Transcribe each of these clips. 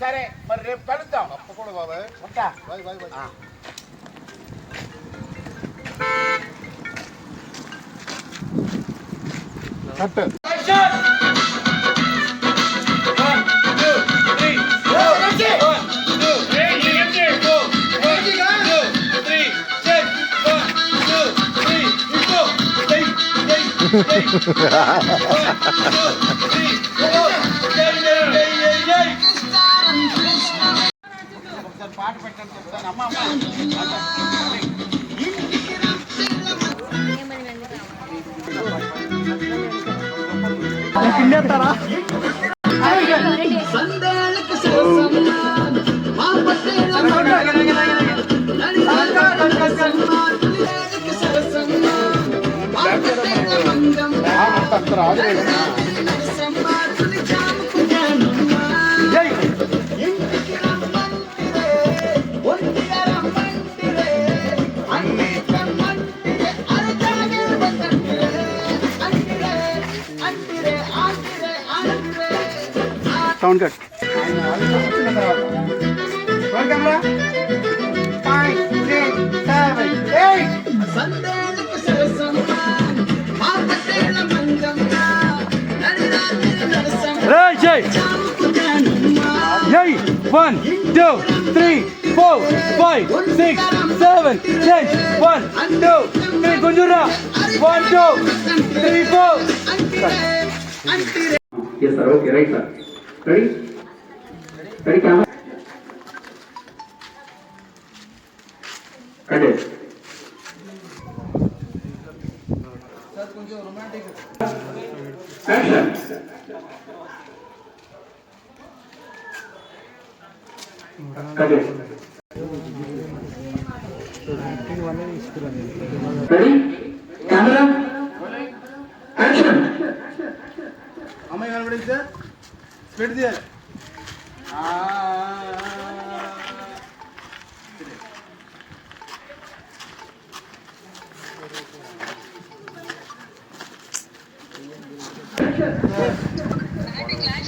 సరే మరి రేపు కలుద్దాం తప్పకుండా బాబాయ్ ఉంటా బాయ్ బాయ్ బాయ్ కట్ పాట పెట్టని చెప్తాను అమ్మ అమ్మ sound cut camera five six seven eight Hey, Jay! Yay! One, two, three, four, five, six, seven, ten. One, two, three, Gunjura! One, two, three, four. Yes, sir. Okay, right, sir. Ready? Ready, camera? Ready. Sir, Ready. romantic. Camera? Action. అమ్మాయి కనబడింది sir స్పెడ్ తీయాలి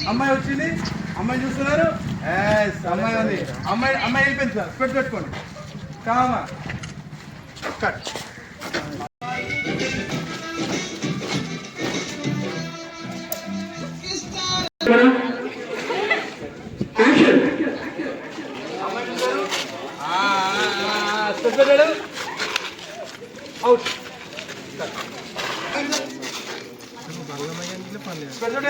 అమ్మాయి వచ్చింది. అమ్మాయి చూస్తున్నారు. అమ్మాయి ఉంది. అమ్మాయి అమ్మాయి వెళ్ళిపోయింది సార్. స్పెడ్ పెట్టుకోండి. కామా. కట్ అవుట్ స్పెడ్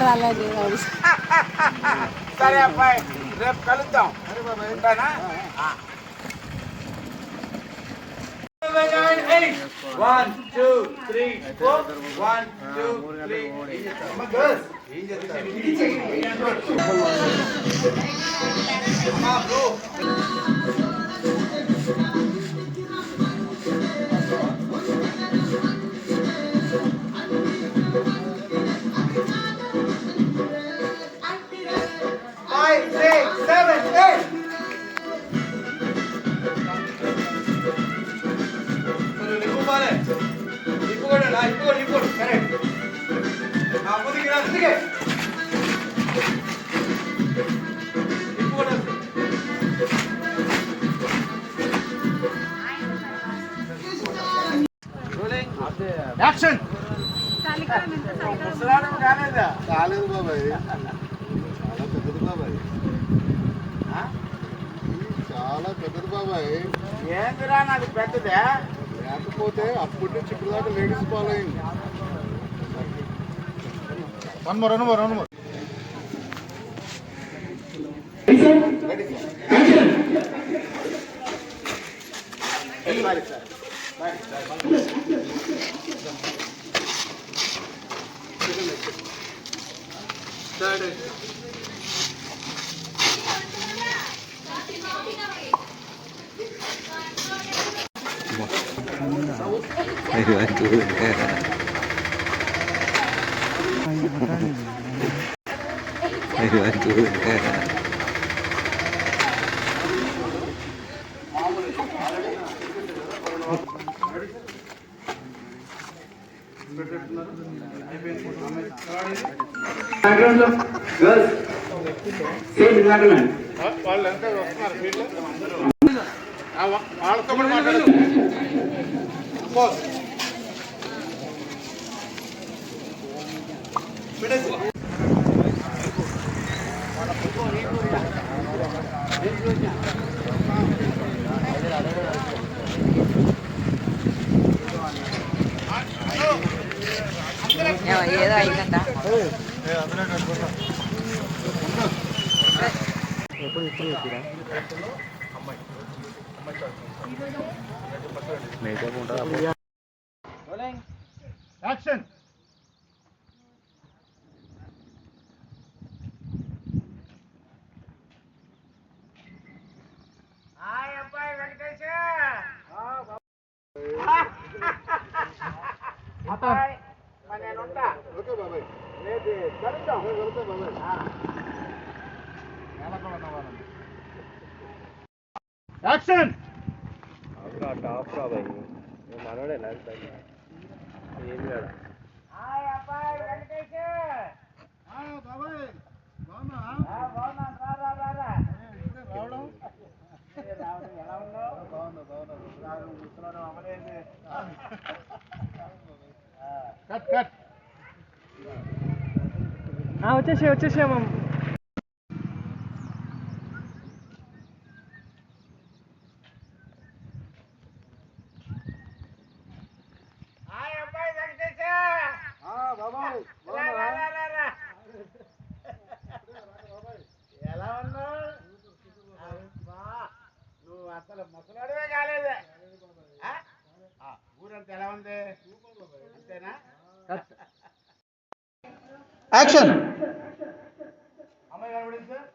రాలేదు సరే అబ్బాయి రేపు కలుద్దాం ఉంటానా one two three four one two three five correct ఆ ముందుకి రా ముందుకే నిప్పు కూడా యాక్షన్. ముసలాడు కాలేదా? కాలేదు బాబాయ్ చాలా పెద్దది బాబాయ్? చాలా పెద్దది బాబాయ్ ఏందిరా నాది పెద్దదే? లేకపోతే అప్పటి నుంచి ఇప్పుడు దాకా ladies following one One more, one more, one more. Ayo, aduh. Start Background of girls. Same background. వాళ్ళు ఎంత వస్తున్నారు ఫీల్డ్ వాళ్ళతో కూడా మాట్లాడు ఏదో అయిందంట యాక్షన్ ఓకే బాబాయ్ వెళ్తా బాబాయ్ యాక్షన్ బాబాయ్ బాగున్నా రావడం కట్ కట్ వచ్చేసి వచ్చేసాము బాబాయ్ ఎలా ఉన్నావు? నువ్వు అసలు ముసలాడివే కాలేదు. ఊరంతా ఎలా ఉంది? అంతేనా? యాక్షన్ అమ్మాయి కనబడింది సార్?